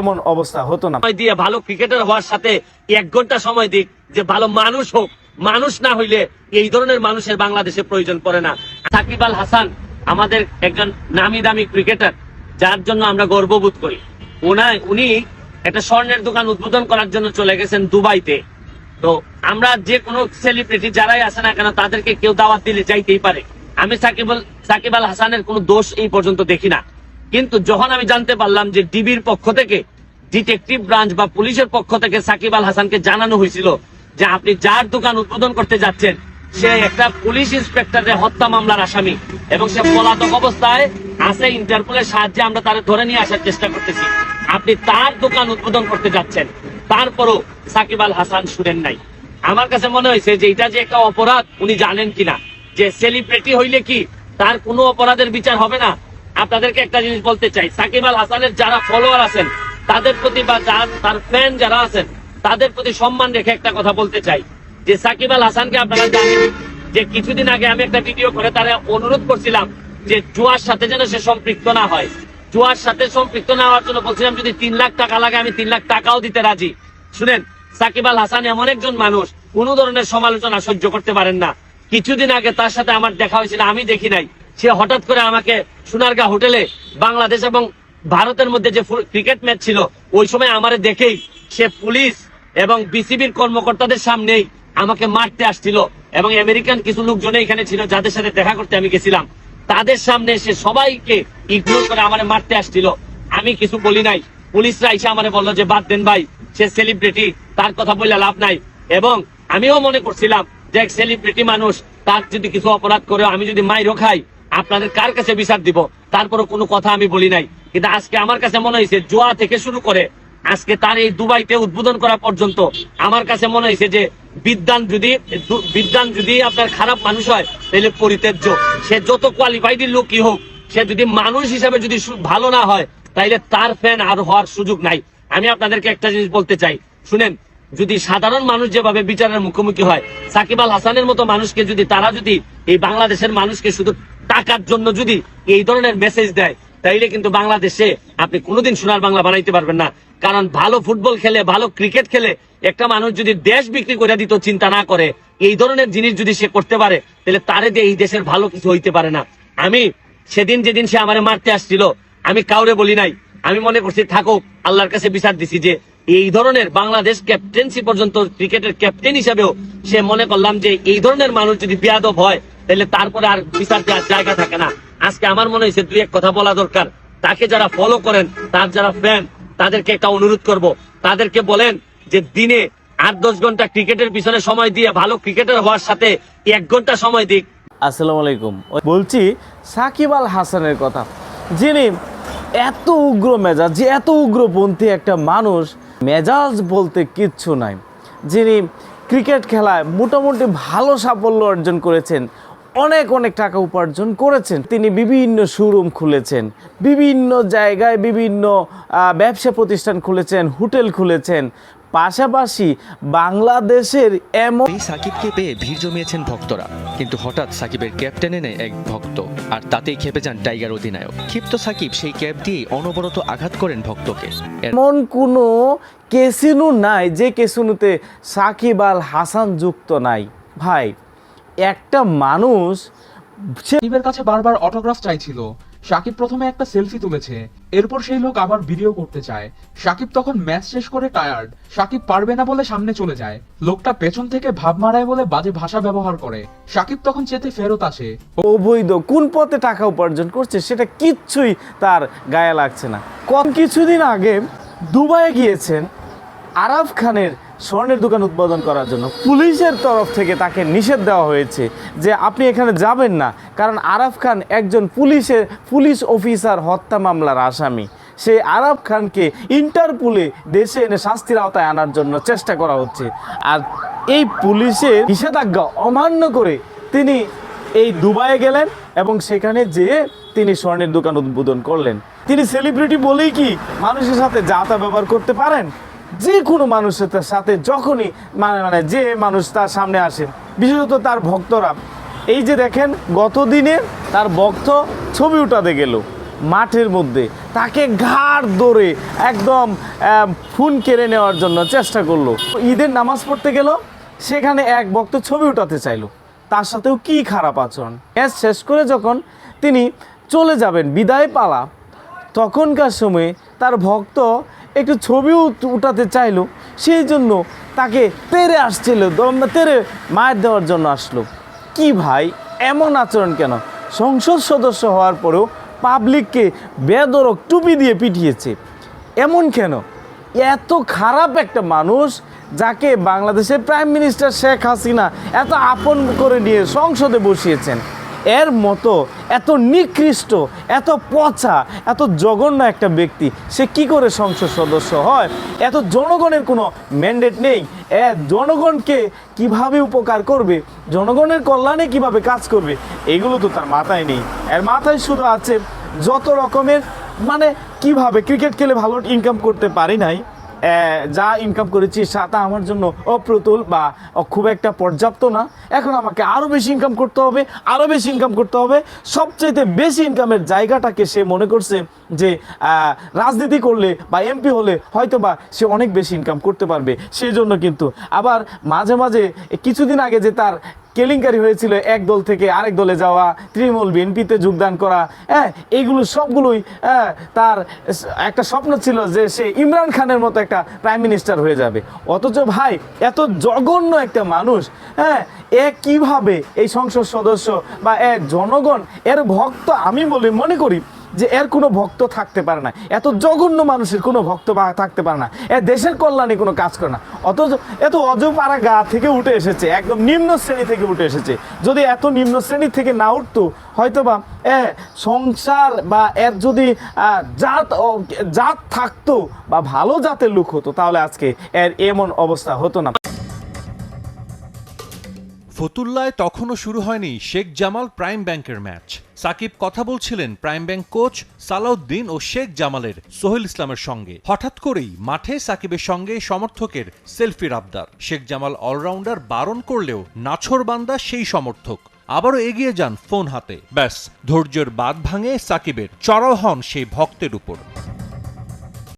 এমন অবস্থা হতো না। সময় দিয়ে ভালো ক্রিকেটার হওয়ার সাথে এক ঘণ্টা সময় দিক, যে ভালো মানুষ হোক, মানুষ না হইলে এই ধরনের মানুষের বাংলাদেশে প্রয়োজন পড়ে না। সাকিব আল হাসান আমাদের একজন নামি দামি ক্রিকেটার, যার জন্য আমরা গর্ববোধ করি। ওনায় উনি একটা স্বর্ণের দোকান উদ্বোধন করার জন্য চলে গেছেন দুবাইতে। তো আমরা যে কোনো সেলিব্রিটি যারাই আসে না কেন, তাদেরকে কেউ দাওয়াত দিলে যাইতেই পারে। আমি সাকিব সাকিব আল হাসানের কোনো দোষ এই পর্যন্ত দেখি না। কিন্তু যখন আমি জানতে পারলাম যে ডিবির পক্ষ থেকে ডিটেকটিভ ব্রাঞ্চ বা পুলিশের পক্ষ থেকে সাকিব আল হাসানকে জানানো হয়েছিল যে আপনি যার দোকান উদ্বোধন করতে যাচ্ছেন, সে একটা পুলিশ ইন্সপেক্টরের হত্যা মামলার আসামি এবং সে পলাতক অবস্থায় আছে ইন্টারপোলের সাহায্যে, আমরা তার ধরে নিয়ে আসার চেষ্টা করতেছি। আপনি তার দোকান উদ্বোধন করতে যাচ্ছেন, তারপরও সাকিব আল হাসান শুনেন নাই। আমার কাছে মনে হয়েছে যে এটা যে একটা অপরাধ, উনি জানেন কিনা? যে সেলিব্রিটি হইলে কি তার কোনো অপরাধের বিচার হবে না? আপনাদেরকে একটা জিনিস বলতে চাই। সাকিব আল হাসানের যারা ফলোয়ার আছেন, তাদের প্রতি বা তার ফ্যান যারা আছেন, তাদের প্রতি সম্মান রেখে একটা কথা বলতে চাই। যে সাকিব আল হাসানকে আপনারা জানেন যে কিছুদিন আগে আমি একটা ভিডিও করে তারা অনুরোধ করছিলাম যে জুয়ার সাথে যেন সে সম্পৃক্ত না হয়। জুয়ার সাথে সম্পৃক্ত না হওয়ার জন্য বলছিলাম, যদি তিন লাখ টাকা লাগে, আমি তিন লাখ টাকাও দিতে রাজি। শুনেন, সাকিব আল হাসান এমন একজন মানুষ, কোন ধরনের সমালোচনা সহ্য করতে পারেন না। কিছুদিন আগে তার সাথে আমার দেখা হয়েছিল, আমি দেখি নাই। সে হঠাৎ করে আমাকে সোনারগাঁ হোটেলে বাংলাদেশ এবং ভারতের মধ্যে যে ক্রিকেট ম্যাচ ছিল, ওই সময় আমারে দেখেই সে পুলিশ এবং বিসিবির কর্মকর্তাদের সামনেই আমাকে মারতে আসছিল এবং আমেরিকান কিছু লোকজন এখানে ছিল যাদের সাথে দেখা করতে আমি গেছিলাম। তাদের সামনে সে সবাইকে ইগনোর করে আমার মারতে আসছিল। আমি কিছু বলি নাই। পুলিশরা এসে আমার বলল যে, বাদ দেন ভাই, সে সেলিব্রিটি তার কথা বললে লাভ নাই। এবং আমিও মনে করছিলাম যে, এক সেলিব্রিটি মানুষ, তার যদি কিছু অপরাধ করে, আমি যদি মাইরও খাই আপনাদের কার কাছে বিচার দিব? তারপরে কোনো কথা আমি বলি নাই। কিন্তু আজকে আমার কাছে মনে হয়েছে, জোয়া থেকে শুরু করে আজকে তার এই দুবাইতে উদ্বোধন করা পর্যন্ত আমার কাছে মনে হয়েছে যে, বিদ্যান যদি বিদ্যান যদি আপনার খারাপ মানুষ হয়, তাহলে পরিত্যাজ্য। সে যত কোয়ালিফাইড লোকই হোক, সে যদি মানুষ হিসাবে যদি ভালো না হয়, তাইলে তার ফ্যান আর হওয়ার সুযোগ নাই। আমি আপনাদেরকে একটা জিনিস বলতে চাই। শুনেন, যদি সাধারণ মানুষ যেভাবে বিচারের মুখোমুখি হয়, সাকিব আল হাসানের মতো মানুষকে যদি, তারা যদি এই বাংলাদেশের মানুষকে শুধু টাকার জন্য যদি এই ধরনের মেসেজ দেয়, তাইলে কিন্তু বাংলাদেশে আপনি কোনোদিন সোনার বাংলা বানাইতে পারবেন না। কারণ ভালো ফুটবল খেলে, ভালো ক্রিকেট খেলে, একটা মানুষ যদি দেশ বিক্রি করে দিত, চিন্তা না করে, এই ধরনের জিনিস যদি সে করতে পারে তাহলে তারে দিয়ে এই দেশের ভালো কিছু হইতে পারে না। আমি সেদিন যেদিন সে আমারে মারতে আসছিল, আমি কাউরে বলি নাই। আমি মনে করছি থাকুক আল্লাহর কাছে বিচার দিছি যে, এই ধরনের বাংলাদেশ ক্যাপ্টেন্সি পর্যন্ত ক্রিকেটের ক্যাপ্টেন হিসাবেও সে মনে করলাম যে, এই ধরনের মানুষ যদি বিয়াদব হয় তাহলে তারপরে আর বিচার দেওয়ার জায়গা থাকে না। আজকে আমার মনে হয়েছে দুই এক কথা বলা দরকার। তাকে যারা ফলো করেন, তার যারা ফ্যান তাদেরকে একটা অনুরোধ করব। তাদেরকে বলেন যে দিনে আট দশ ঘণ্টা ক্রিকেটের পিছনে সময় দিয়ে ভালো ক্রিকেটার হওয়ার সাথে এক ঘণ্টা সময় দিক। আসসালামু আলাইকুম। বলছি, সাকিব আল হাসানের কথা। যিনি এত উগ্র মেজাজ, যে এত উগ্রপন্থী একটা মানুষ, মেজাজ বলতে কিচ্ছু নাই। যিনি ক্রিকেট খেলায় মোটামুটি ভালো সাফল্য অর্জন করেছেন অনেক অনেক টাকা উপার্জন করেছেন। তিনি বিভিন্ন শোরুম খুলেছেন বিভিন্ন জায়গায় বিভিন্ন ব্যবসা প্রতিষ্ঠান খুলেছেন হোটেল খুলেছেন। পাশাপাশি বাংলাদেশের এমন এই সাকিবকে পেয়ে ভিড় জমিয়েছেন ভক্তরা। কিন্তু হঠাৎ সাকিবের ক্যাপ্টেন নেয় এক ভক্ত আর তাতেই খেপে যান টাইগার অধিনায়ক। ক্ষিপ্ত সাকিব সেই ক্যাপ দিয়েই অনবরত আঘাত করেন ভক্তকে। এমন কোনো কেসিনো নাই যে কেসিনোতে সাকিব আল হাসান যুক্ত নাই। ভাই একটা মানুষ সাকিবের কাছে বারবার অটোগ্রাফ চাইছিল। সাকিব প্রথমে একটা সেলফি তুলেছে। এরপর সেই লোক আবার ভিডিও করতে চায়। সাকিব তখন ম্যাচ শেষ করে টায়ার্ড সাকিব পারবে না বলে সামনে চলে যায়। লোকটা পেছন থেকে ভাব মারায় বলে বাজে ভাষা ব্যবহার করে। সাকিব তখন চেতে ফেরত আসে। অবৈধ কোন পথে টাকা উপার্জন করছে সেটা কিচ্ছুই তার গায়ে লাগছে না। কম কিছুদিন আগে দুবাইয়ে গিয়েছেন আরাফ খানের স্বর্ণের দোকান উদ্বোধন করার জন্য পুলিশের তরফ থেকে তাকে নিষেধ দেওয়া হয়েছে যে আপনি এখানে যাবেন না, কারণ আরাফ খান একজন পুলিশের পুলিশ অফিসার হত্যা মামলার আসামি। সেই আরাফ খানকে ইন্টারপোলে দেশে এনে শাস্তির আওতায় আনার জন্য চেষ্টা করা হচ্ছে। আর এই পুলিশের নিষেধাজ্ঞা অমান্য করে তিনি এই দুবাইয়ে গেলেন এবং সেখানে যেয়ে তিনি স্বর্ণের দোকান উদ্বোধন করলেন। তিনি সেলিব্রিটি বলেই কি মানুষের সাথে যা তা ব্যবহার করতে পারেন? যে কোনো মানুষের সাথে যখনই মানে মানে যে মানুষ তার সামনে আসেন বিশেষত তার ভক্তরা। এই যে দেখেন গত দিনে তার ভক্ত ছবি উঠাতে গেল মাঠের মধ্যে। তাকে ঘাড় ধরে একদম ফোন কেড়ে নেওয়ার জন্য চেষ্টা করল। ঈদের নামাজ পড়তে গেল, সেখানে এক ভক্ত ছবি উঠাতে চাইলো। তার সাথেও কি খারাপ আচরণ? শেষ করে যখন তিনি চলে যাবেন বিদায় পালা তখনকার সময়ে তার ভক্ত একটু ছবিও উঠাতে চাইলো, সেই জন্য তাকে তেরে আসছিল তেরে মায়ের দেওয়ার জন্য আসলো। কি ভাই, এমন আচরণ কেন? সংসদ সদস্য হওয়ার পরেও পাবলিককে বেদরক টুপি দিয়ে পিটিয়েছে। এমন কেন? এত খারাপ একটা মানুষ যাকে বাংলাদেশের প্রাইম মিনিস্টার শেখ হাসিনা এত আপন করে নিয়ে সংসদে বসিয়েছেন। এর মতো এত নিকৃষ্ট, এত পচা, এত জঘন্য একটা ব্যক্তি, সে কি করে সংসদ সদস্য হয়? এত জনগণের কোনো ম্যান্ডেট নেই। এ জনগণকে কীভাবে উপকার করবে? জনগণের কল্যাণে কীভাবে কাজ করবে? এগুলো তো তার মাথায় নেই। এর মাথায় শুধু আছে যত রকমের মানে কীভাবে ক্রিকেট খেলে ভালো ইনকাম করতে পারি নাই যা ইনকাম করেছি তা আমার জন্য অপ্রতুল বা খুব একটা পর্যাপ্ত না। এখন আমাকে আরও বেশি ইনকাম করতে হবে আরও বেশি ইনকাম করতে হবে। সবচাইতে বেশি ইনকামের জায়গাটাকে সে মনে করছে যে রাজনীতি করলে বা এমপি হলে হয়তো বা সে অনেক বেশি ইনকাম করতে পারবে। সেই জন্য কিন্তু আবার মাঝে মাঝে কিছুদিন আগে যে তার কেলেঙ্কারি হয়েছিল এক দল থেকে আরেক দলে যাওয়া তৃণমূল বিএনপিতে যোগদান করা হ্যাঁ এইগুলো সবগুলোই হ্যাঁ, তার একটা স্বপ্ন ছিল যে সে ইমরান খানের মতো একটা প্রাইম মিনিস্টার হয়ে যাবে। অথচ ভাই এত জঘন্য একটা মানুষ হ্যাঁ এ কীভাবে এই সংসদ সদস্য বা এ জনগণ এর ভক্ত আমি বলে মনে করি যে এর কোনো ভক্ত থাকতে পারে না। এত জঘন্য মানুষের কোনো ভক্ত থাকতে পারে না। এ দেশের কল্যাণে কোনো কাজ করে না। অথচ এত অজপাড়া গা থেকে উঠে এসেছে, একদম নিম্ন শ্রেণি থেকে উঠে এসেছে। যদি এত নিম্ন শ্রেণি থেকে না উঠতো হয়তো বা এ সংসার বা এর যদি জাত জাত থাকতো বা ভালো জাতের লোক হতো, তাহলে আজকে এর এমন অবস্থা হতো না। ফতুল্লায় তখনও শুরু হয়নি শেখ জামাল প্রাইম ব্যাংকের ম্যাচ। সাকিব কথা বলছিলেন প্রাইম ব্যাংক কোচ সালাউদ্দিন ও শেখ জামালের, সোহেল ইসলামের সঙ্গে। হঠাৎ করেই মাঠে সাকিবের সঙ্গে সমর্থকের সেলফির আবদার। শেখ জামাল অলরাউন্ডার বারণ করলেও নাছরবান্দা সেই সমর্থক। আবারও এগিয়ে যান ফোন হাতে। ব্যাস, ধৈর্যের বাদ ভাঙে সাকিবের, চড়াও হন সেই ভক্তের উপর।